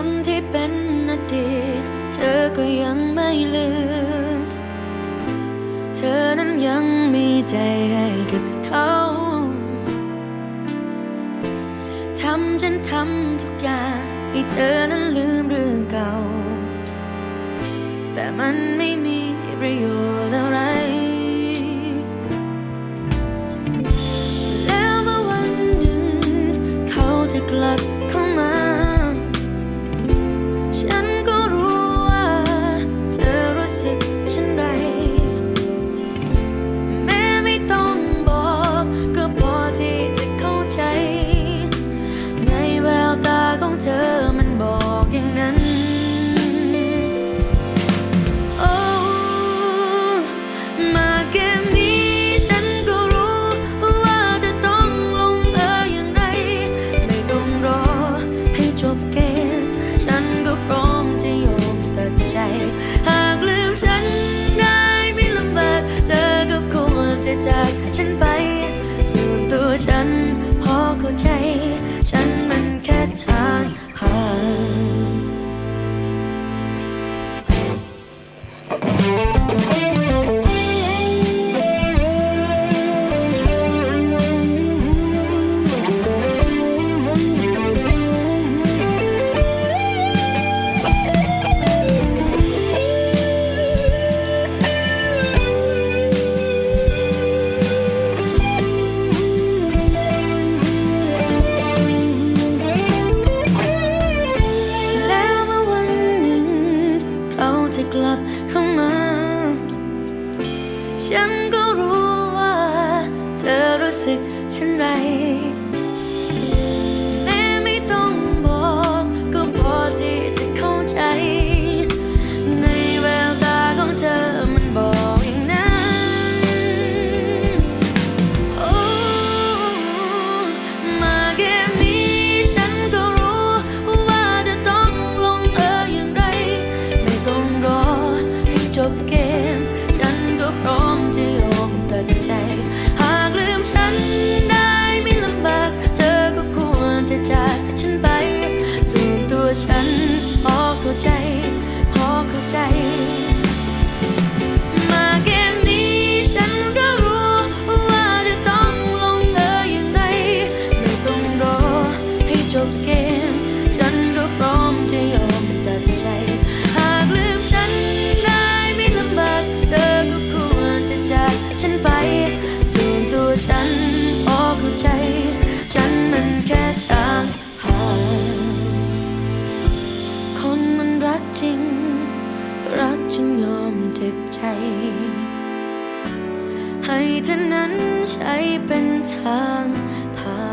คนที่เป็นอดีต เธอก็ยังไม่ลืม เธอนั้นยังมีใจให้กับเขาทำฉันทำทุกอย่างให้เธอนั้นลืมเรื่องเก่า แต่มันไม่มีประโยชน์ day. ก็รู้ว่า เธอรู้สึกฉันไร ส่วนตัวฉันพอเข้าใจ ฉันมันแค่ทางผ่านคนมันรักจริง รักจนยอมเจ็บใจ ให้เธอนั้นใช้เป็นทางผ่าน